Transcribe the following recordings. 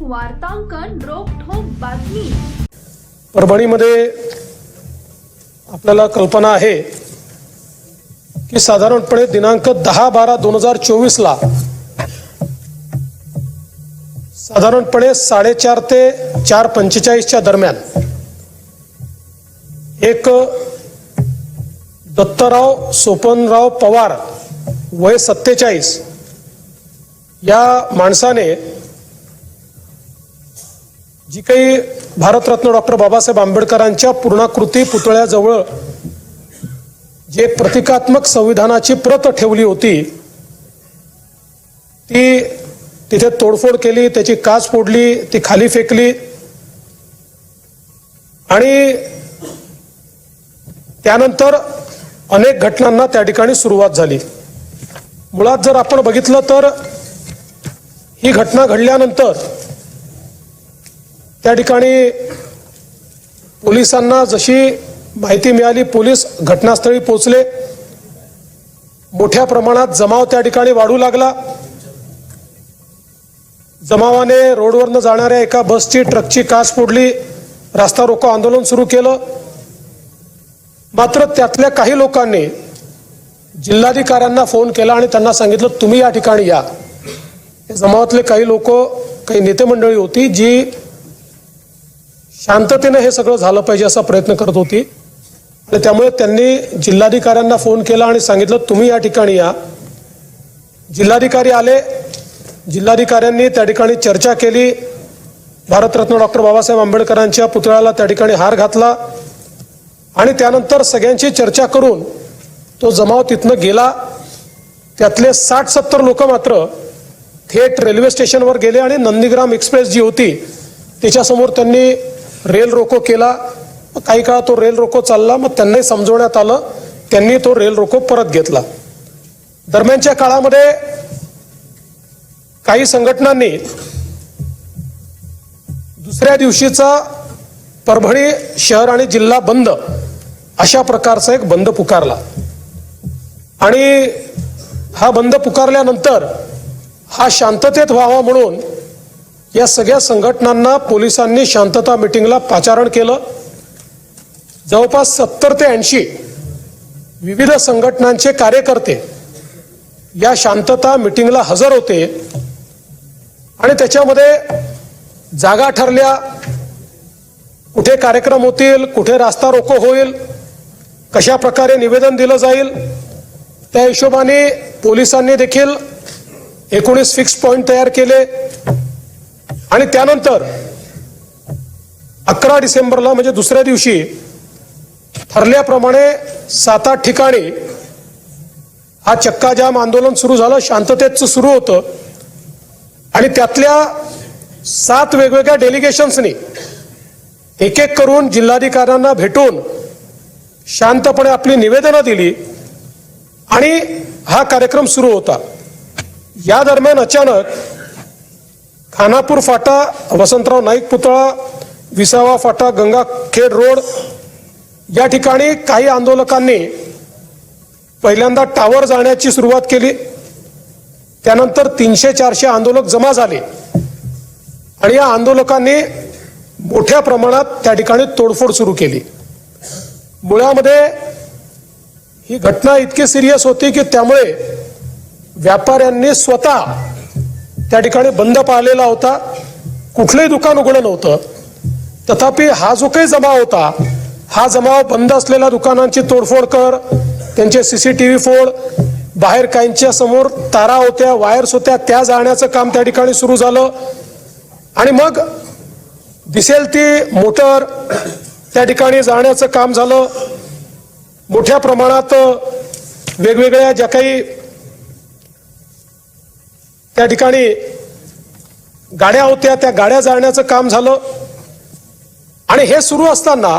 वार्तांकन रोखोक बातमी. परभणीमध्ये आपल्याला कल्पना आहे की साधारणपणे दिनांक दहा बारा दोन हजार चोवीसला साधारणपणे साडेचार ते चार पंचेचाळीसच्या दरम्यान एक दत्तराव सोपनराव पवार वय सत्तेचाळीस या माणसाने जी काही भारतरत्न डॉक्टर बाबासाहेब आंबेडकरांच्या पूर्णाकृती पुतळ्याजवळ जे प्रतिकात्मक संविधानाची प्रत ठेवली होती ती तिथे तोडफोड केली त्याची काच फोडली ती खाली फेकली. आणि त्यानंतर अनेक घटनांना त्या ठिकाणी सुरुवात झाली. मुळात जर आपण बघितलं तर ही घटना घडल्यानंतर त्या ठिकाणी पोलिसांना जशी माहिती मिळाली पोलीस घटनास्थळी पोहोचले. मोठ्या प्रमाणात जमाव त्या ठिकाणी वाढू लागला. जमावाने रोडवरनं जाणाऱ्या एका बसची ट्रकची काच फोडली. रास्ता रोको आंदोलन सुरू केलं. मात्र त्यातल्या काही लोकांनी जिल्हाधिकाऱ्यांना फोन केला आणि त्यांना सांगितलं तुम्ही या ठिकाणी या. या जमावातले काही लोक काही नेते मंडळी होती जी शांततेनं हे सगळं झालं पाहिजे असा प्रयत्न करत होती. आणि त्यामुळे त्यांनी जिल्हाधिकाऱ्यांना फोन केला आणि सांगितलं तुम्ही या ठिकाणी या. जिल्हाधिकारी आले. जिल्हाधिकाऱ्यांनी त्या ठिकाणी चर्चा केली. भारतरत्न डॉक्टर बाबासाहेब आंबेडकरांच्या पुतळ्याला त्या ठिकाणी हार घातला. आणि त्यानंतर सगळ्यांची चर्चा करून तो जमाव तिथनं गेला. त्यातले साठ सत्तर लोक मात्र थेट रेल्वे स्टेशनवर गेले आणि नंदीग्राम एक्सप्रेस जी होती त्याच्यासमोर त्यांनी रेल रोको केला काही काळ तो रेल रोको चालला मग त्यांनाही समजवण्यात आलं त्यांनी तो रेल रोको परत घेतला. दरम्यानच्या काळामध्ये काही संघटनांनी दुसऱ्या दिवशीचा परभणी शहर आणि जिल्हा बंद अशा प्रकारचा एक बंद पुकारला. आणि हा बंद पुकारल्यानंतर हा शांततेत व्हावा म्हणून या सगळ्या संघटनांना पोलिसांनी शांतता मिटिंगला पाचारण केलं. जवळपास सत्तर ते ऐंशी विविध संघटनांचे कार्यकर्ते या शांतता मिटिंगला हजर होते आणि त्याच्यामध्ये जागा ठरल्या. कुठे कार्यक्रम होतील कुठे रास्ता रोको होईल कशा प्रकारे निवेदन दिलं जाईल त्या हिशोबाने पोलिसांनी देखील एकोणीस फिक्स पॉईंट तयार केले. आणि त्यानंतर अकरा डिसेंबरला म्हणजे दुसऱ्या दिवशी ठरल्याप्रमाणे सात आठ ठिकाणी हा चक्काजाम आंदोलन सुरू झालं शांततेचं सुरू होतं. आणि त्यातल्या सात वेगवेगळ्या डेलिगेशन्सनी एक एक करून जिल्हाधिकाऱ्यांना भेटून शांतपणे आपली निवेदनं दिली आणि हा कार्यक्रम सुरू होता. या दरम्यान अचानक खानापूर फाटा वसंतराव नाईक पुतळा विसावा फाटा गंगाखेड रोड या ठिकाणी काही आंदोलकांनी पहिल्यांदा टावर जाण्याची सुरुवात केली. त्यानंतर तीनशे चारशे आंदोलक जमा झाले. आणि या आंदोलकांनी मोठ्या प्रमाणात त्या ठिकाणी तोडफोड सुरू केली. मुळामध्ये ही घटना इतकी सिरियस होती की त्यामुळे व्यापाऱ्यांनी स्वतः त्या ठिकाणी बंद पाळलेला होता. कुठलंही दुकान उघडं नव्हतं. तथापि हा जो काही जमाव होता हा जमाव बंद असलेल्या दुकानांची तोडफोड कर त्यांचे सी सी टी व्ही फोड बाहेर काहींच्या समोर तारा होत्या वायर्स होत्या त्या जाळण्याचं काम त्या ठिकाणी सुरू झालं. आणि मग दिसेल ती मोटर त्या ठिकाणी जाळण्याचं काम झालं. मोठ्या प्रमाणात वेगवेगळ्या ज्या काही त्या ठिकाणी गाड्या होत्या त्या गाड्या जाळण्याचं काम झालं. आणि हे सुरू असताना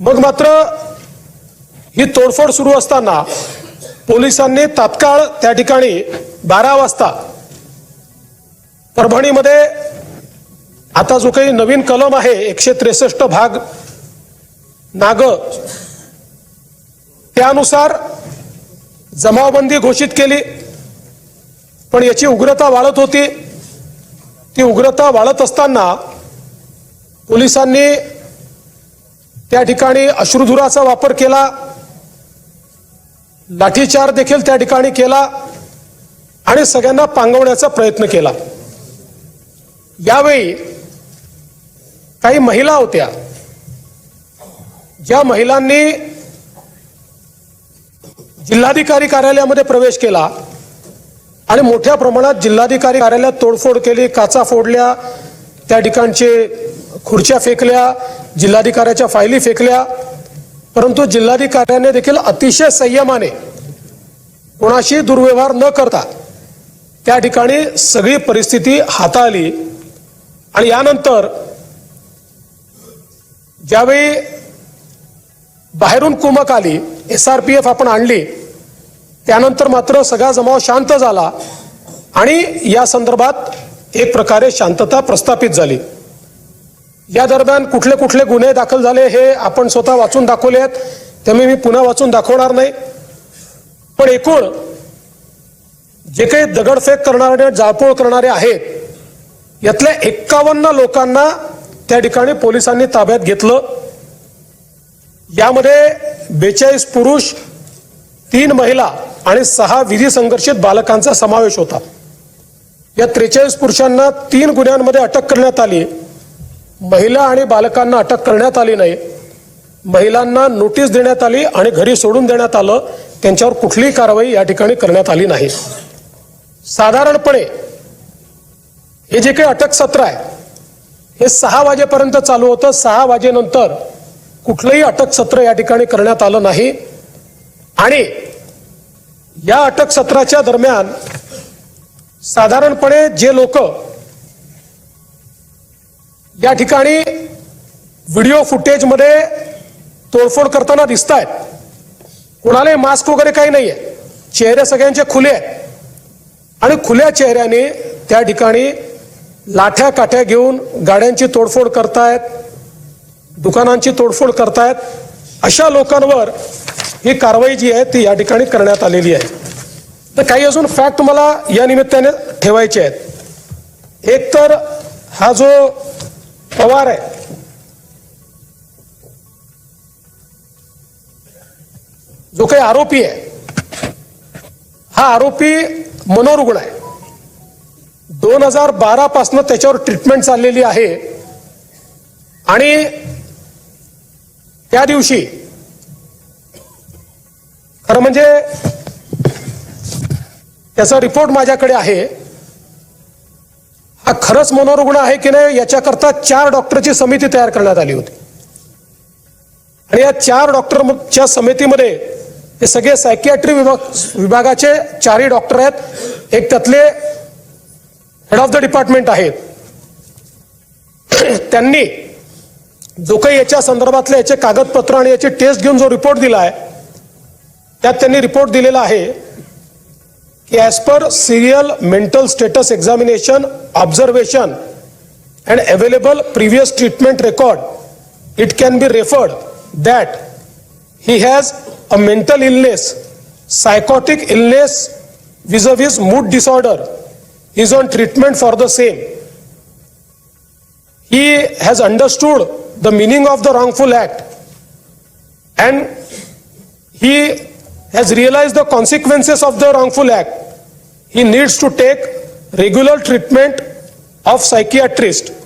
मग मात्र ही तोडफोड सुरू असताना पोलिसांनी तात्काळ त्या ठिकाणी बारा वाजता परभणीमध्ये आता जो काही नवीन कलम आहे एकशे त्रेसष्ट भाग नाग त्यानुसार जमावबंदी घोषित केली. पण याची उग्रता वाढत होती. ती उग्रता वाढत असताना पोलिसांनी त्या ठिकाणी अश्रुधुराचा वापर केला. लाठीचार देखील त्या ठिकाणी केला आणि सगळ्यांना पांगवण्याचा प्रयत्न केला. यावेळी काही महिला होत्या. ज्या महिलांनी जिल्हाधिकारी कार्यालयामध्ये प्रवेश केला. आणि मोठ्या प्रमाणात जिल्हाधिकारी कार्यालयात तोडफोड केली काचा फोडल्या त्या ठिकाणचे खुर्च्या फेकल्या जिल्हाधिकाऱ्याच्या फायली फेकल्या. परंतु जिल्हाधिकाऱ्याने देखील अतिशय संयमाने कोणाशी दुर्व्यवहार न करता त्या ठिकाणी सगळी परिस्थिती हाताळली. आणि यानंतर ज्यावेळी बाहेरून कुमक आली एस आर पी एफ आपण आणली त्यानंतर मात्र सगळा जमाव शांत झाला आणि या संदर्भात एक प्रकारे शांतता प्रस्थापित झाली. या दरम्यान कुठले कुठले गुन्हे दाखल झाले हे आपण स्वतः वाचून दाखवले आहेत त्यामुळे मी पुन्हा वाचून दाखवणार नाही. पण एकूण जे काही दगडफेक करणारे जाळपोळ करणारे आहेत यातल्या एक्कावन्न लोकांना त्या ठिकाणी पोलिसांनी ताब्यात घेतलं. यामध्ये बेचाळीस पुरुष तीन महिला आणि सहा विधी संघर्षित बालकांचा समावेश होता. या त्रेचाळीस पुरुषांना तीन गुन्ह्यांमध्ये अटक करण्यात आली. महिला आणि बालकांना अटक करण्यात आली नाही. महिलांना नोटीस देण्यात आली आणि घरी सोडून देण्यात आलं. त्यांच्यावर कुठलीही कारवाई या ठिकाणी करण्यात आली नाही. साधारणपणे हे जे काही अटक सत्र आहे हे सहा वाजेपर्यंत चालू होतं. सहा वाजेनंतर कुठलंही अटक सत्र या ठिकाणी करण्यात आलं नाही. आणि या अटक सत्राच्या दरम्यान साधारणपणे जे लोक या ठिकाणी व्हिडिओ फुटेजमध्ये तोडफोड करताना दिसत आहेत कोणालाही मास्क वगैरे काही नाही आहे चेहरे सगळ्यांचे खुले आहेत. आणि खुल्या चेहऱ्याने त्या ठिकाणी लाठ्या काठ्या घेऊन गाड्यांची तोडफोड करतायत दुकानांची तोडफोड करतायत. अशा लोकांवर ही कारवाई जी आहे ती या ठिकाणी करण्यात आलेली आहे. तर काही अजून फॅक्ट मला या निमित्ताने ठेवायचे आहेत. एक तर हा जो पवार आहे जो काही आरोपी आहे हा आरोपी मनोरुग्ण आहे. दोन हजार बारा पासनं त्याच्यावर ट्रीटमेंट चाललेली आहे. आणि त्या दिवशी खरं म्हणजे त्याचा रिपोर्ट माझ्याकडे आहे. हा खरंच मनोरुग्ण आहे की नाही याच्याकरता चार डॉक्टरची समिती तयार करण्यात आली होती. आणि या चार डॉक्टरच्या समितीमध्ये हे सगळे सायकियाट्री विभाग विभागाचे चारही डॉक्टर आहेत. एक त्यातले हेड ऑफ द डिपार्टमेंट आहेत. त्यांनी जो काही याच्या संदर्भातले याचे कागदपत्र आणि याची टेस्ट घेऊन जो रिपोर्ट दिला आहे त्यात त्यांनी रिपोर्ट दिलेला आहे की as per serial mental status examination observation and available previous treatment record it can be referred that he has a mental illness, psychotic illness vis-a-vis mood disorder. He is on treatment for the same. He has understood the meaning of the wrongful act and he has realized the consequences of the wrongful act. He needs to take regular treatment of psychiatrist